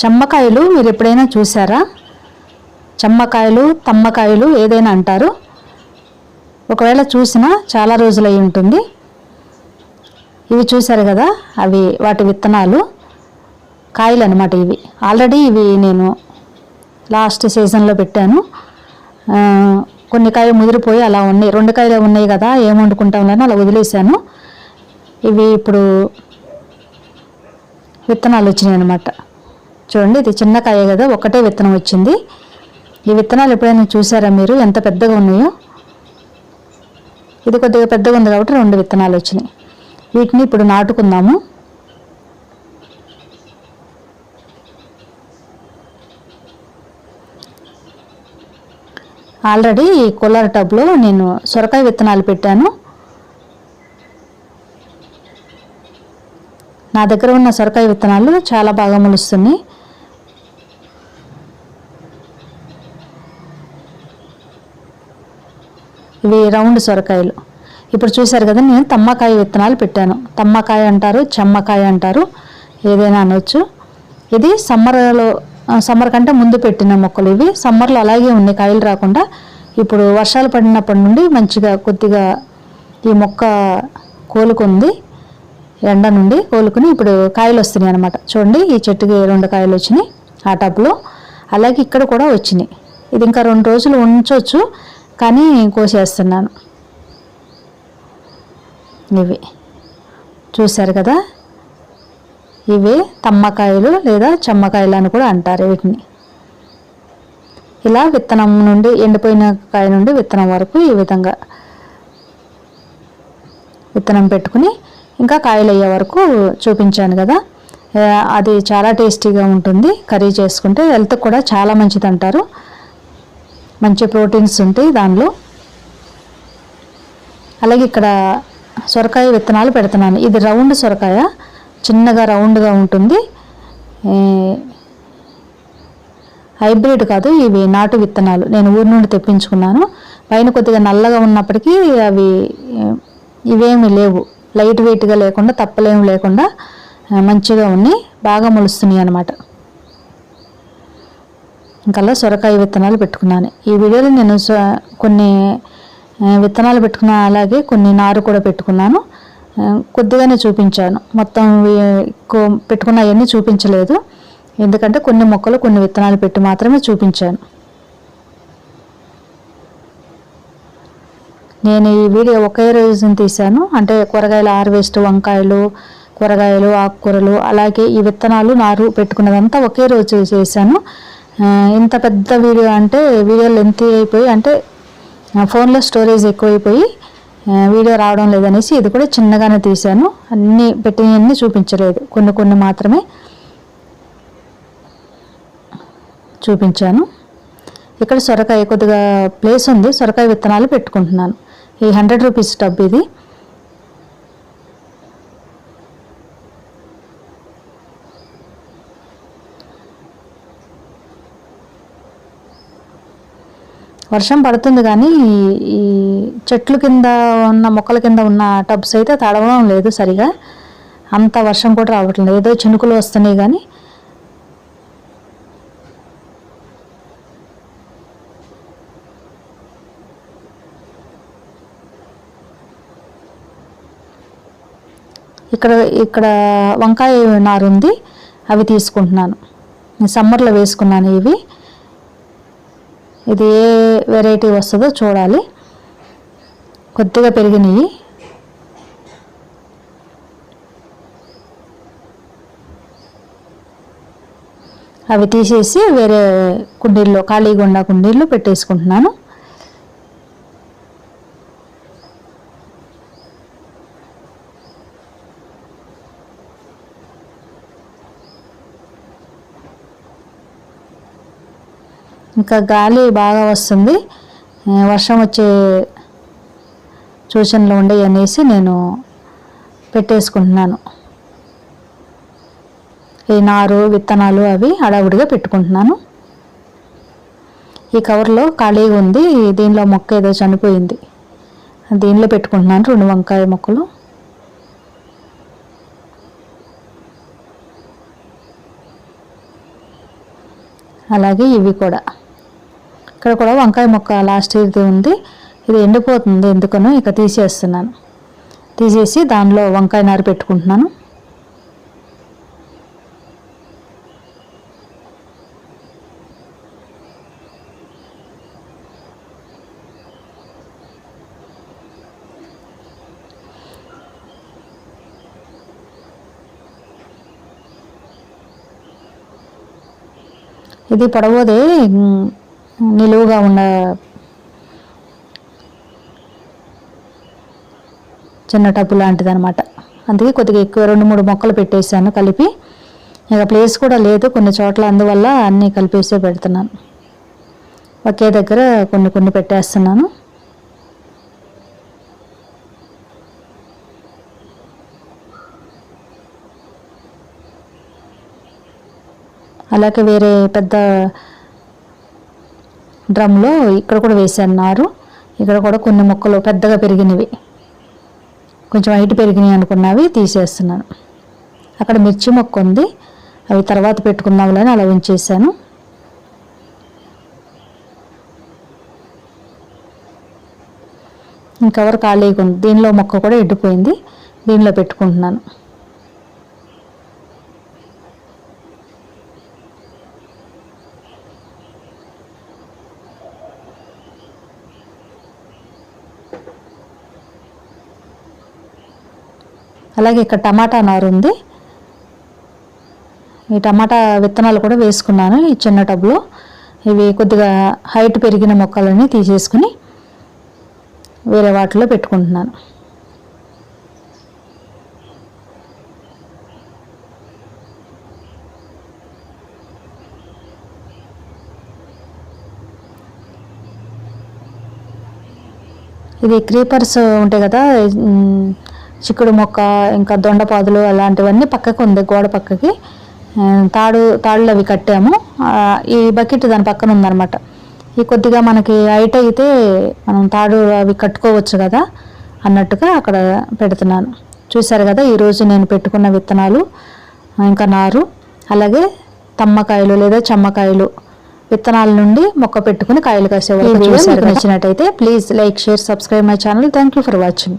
చెమ్మకాయలు మీరు ఎప్పుడైనా చూసారా చెమ్మకాయలు తమ్మకాయలు ఏదైనా అంటారు? ఒకవేళ చూసినా చాలా రోజులయ్యి ఉంటుంది. ఇవి చూశారు కదా అవి వాటి విత్తనాలు. కాయలు అనమాట ఇవి. ఆల్రెడీ ఇవి నేను లాస్ట్ సీజన్లో పెట్టాను. కొన్ని కాయలు ముదిరిపోయి అలా ఉన్నాయి. రెండు కాయలు ఉన్నాయి కదా ఏం వండుకుంటాంలని అలా వదిలేశాను. ఇవి ఇప్పుడు విత్తనాలు వచ్చినాయి అనమాట చూడండి ఇది చిన్న కాయ కదా ఒకటే విత్తనం వచ్చింది. ఈ విత్తనాలు ఎప్పుడైనా చూసారా మీరు? ఎంత పెద్దగా ఉన్నాయో? ఇది కొద్దిగా పెద్దగా ఉంది కాబట్టి రెండు విత్తనాలు వచ్చినాయి. వీటిని ఇప్పుడు నాటుకుందాము. ఆల్రెడీ ఈ కూలర్ టబ్లో నేను సొరకాయ విత్తనాలు పెట్టాను. నా దగ్గర ఉన్న సొరకాయ విత్తనాలు చాలా బాగా మొలుస్తున్నాయి. ఇవి రౌండ్ సొరకాయలు. ఇప్పుడు చూశారు కదా నేను తమ్మకాయ విత్తనాలు పెట్టాను. తమ్మకాయ అంటారు చెమ్మకాయ అంటారు ఏదైనా అనొచ్చు. ఇది సమ్మర్లో సమ్మర్ కంటే ముందు పెట్టిన మొక్కలు ఇవి. సమ్మర్లో అలాగే ఉన్నాయి కాయలు రాకుండా ఇప్పుడు వర్షాలు పడినప్పటి నుండి మంచిగా కొద్దిగా ఈ మొక్క కోలుకుంది. ఎండ నుండి కోలుకుని ఇప్పుడు కాయలు వస్తున్నాయి అనమాట చూడండి ఈ చెట్టుకి రెండు కాయలు వచ్చినాయి ఆ టబ్లో. అలాగే ఇక్కడ కూడా వచ్చినాయి. ఇది ఇంకా రెండు రోజులు ఉంచవచ్చు కానీ కోసేస్తున్నాను. ఇవి. చూశారు కదా? ఇవి తమ్మకాయలు లేదా చెమ్మకాయలు అని కూడా అంటారు వీటిని. ఇలా విత్తనం నుండి ఎండిపోయిన కాయ నుండి విత్తనం వరకు ఈ విధంగా విత్తనం పెట్టుకుని ఇంకా కాయలు అయ్యే వరకు చూపించాను కదా. అది చాలా టేస్టీగా ఉంటుంది. కర్రీ చేసుకుంటే హెల్త్ కూడా చాలా మంచిది అంటారు మంచి ప్రోటీన్స్ ఉంటాయి దానిలో. అలాగే ఇక్కడ సొరకాయ విత్తనాలు పెడుతున్నాను. ఇది రౌండ్ సొరకాయ. చిన్నగా రౌండ్గా ఉంటుంది. హైబ్రిడ్ కాదు ఇవి నాటు విత్తనాలు. నేను ఊరి నుండి తెప్పించుకున్నాను. పైన కొద్దిగా నల్లగా ఉన్నప్పటికీ అవి ఇవేమి లేవు. లైట్ వెయిట్గా లేకుండా తప్పలేమి లేకుండా మంచిగా ఉన్నాయి. బాగా మొలుస్తున్నాయి అన్నమాట. ఇంకల్లా సొరకాయ విత్తనాలు పెట్టుకున్నాను. ఈ వీడియోలో నేను కొన్ని విత్తనాలు పెట్టుకున్నా అలాగే కొన్ని నారు కూడా పెట్టుకున్నాను. కొద్దిగానే చూపించాను. మొత్తం పెట్టుకున్న అవన్నీ చూపించలేదు. ఎందుకంటే కొన్ని మొక్కలు కొన్ని విత్తనాలు పెట్టి మాత్రమే చూపించాను. నేను ఈ వీడియో ఒకే రోజున తీశాను. అంటే కూరగాయల హార్వెస్ట్ వంకాయలు కూరగాయలు ఆకుకూరలు అలాగే ఈ విత్తనాలు నారు పెట్టుకున్నదంతా ఒకే రోజు చేశాను. ఇంత పెద్ద వీడియో అంటే వీడియో లెంత్ అయిపోయి అంటే ఫోన్లో స్టోరేజ్ ఎక్కువైపోయి వీడియో రావడం లేదనేసి ఇది కూడా చిన్నగానే తీశాను. అన్నీ పెట్టినవన్నీ చూపించలేదు. కొన్ని కొన్ని మాత్రమే చూపించాను. ఇక్కడ సొరకాయ కొద్దిగా ప్లేస్ ఉంది. సొరకాయ విత్తనాలు పెట్టుకుంటున్నాను. ఈ హండ్రెడ్ రూపీస్ టబ్ ఇది. వర్షం పడుతుంది కానీ ఈ- ఈ చెట్లు కింద ఉన్న మొక్కల కింద ఉన్న టబ్స్ అయితే తడవడం లేదు సరిగా. అంత వర్షం కూడా రావట్లేదు. ఏదో చినుకులు వస్తున్నాయి కానీ. ఇక్కడ ఇక్కడ వంకాయ నారు ఉంది. అవి తీసుకుంటున్నాను. సమ్మర్లో వేసుకున్నాను ఇవి. ఇది ఏ వెరైటీ వస్తుందో చూడాలి. కొద్దిగా పెరిగినవి. అవి తీసేసి వేరే కుండీల్లో ఖాళీగా ఉన్న కుండీల్లో పెట్టేసుకుంటున్నాను. ఇంకా గాలి బాగా వస్తుంది. వర్షం వచ్చే సూచనలు ఉండే అనేసి నేను పెట్టేసుకుంటున్నాను. ఈ నారు విత్తనాలు అవి అడవుడిగా పెట్టుకుంటున్నాను. ఈ కవర్లో ఖాళీగా ఉంది. దీనిలో మొక్క ఏదో చనిపోయింది. దీనిలో పెట్టుకుంటున్నాను రెండు వంకాయ మొక్కలు. అలాగే ఇవి కూడా. ఇక్కడ కూడా వంకాయ మొక్క లాస్ట్ ఇది ఉంది. ఇది ఎండిపోతుంది ఎందుకనో ఇక తీసేస్తున్నాను. తీసేసి దానిలో వంకాయ నారు పెట్టుకుంటున్నాను. ఇది పొడవదే నిలువుగా ఉన్న చిన్న టబ్బు లాంటిది అనమాట అందుకే కొద్దిగా ఎక్కువ రెండు మూడు మొక్కలు పెట్టేశాను కలిపి. ఇక ప్లేస్ కూడా లేదు కొన్ని చోట్ల అందువల్ల అన్నీ కలిపేసే పెడుతున్నాను. ఒకే దగ్గర కొన్ని కొన్ని పెట్టేస్తున్నాను. అలాగే వేరే పెద్ద డ్రమ్లో ఇక్కడ కూడా వేసాను నారు ఇక్కడ కూడా కొన్ని మొక్కలు పెద్దగా పెరిగినవి. కొంచెం హైట్ పెరిగినాయి అనుకున్నవి తీసేస్తున్నాను. అక్కడ మిర్చి మొక్క ఉంది. అవి తర్వాత పెట్టుకుందాంలని అలా ఉంచేసాను ఇంకెవరు ఖాళీగా ఉంది దీనిలో మొక్క కూడా ఎండిపోయింది. దీనిలో పెట్టుకుంటున్నాను. అలాగే ఇక్కడ టమాటా నారు ఉంది. ఈ టమాటా విత్తనాలు కూడా వేసుకున్నాను ఈ చిన్న టబ్లో. ఇవి కొద్దిగా హైట్ పెరిగిన మొక్కలని తీసేసుకుని వేరే వాటిలో పెట్టుకుంటున్నాను. ఇది క్రీపర్స్ ఉంటాయి కదా చిక్కుడు మొక్క ఇంకా దొండపాదులు అలాంటివన్నీ పక్కకు ఉంది గోడ పక్కకి. తాడు తాళ్ళు అవి కట్టాము. ఈ బకెట్ దాని పక్కన ఉందన్నమాట. ఈ కొద్దిగా మనకి హైట్ అయితే మనం తాడు అవి కట్టుకోవచ్చు కదా అన్నట్టుగా అక్కడ పెడుతున్నాను. చూశారు కదా ఈరోజు నేను పెట్టుకున్న విత్తనాలు ఇంకా నారు అలాగే తమ్మకాయలు లేదా చెమ్మకాయలు విత్తనాల నుండి మొక్క పెట్టుకుని కాయలు కాసే వరకు చూసారు నచ్చినట్టయితే please like share subscribe my channel. Thank you for watching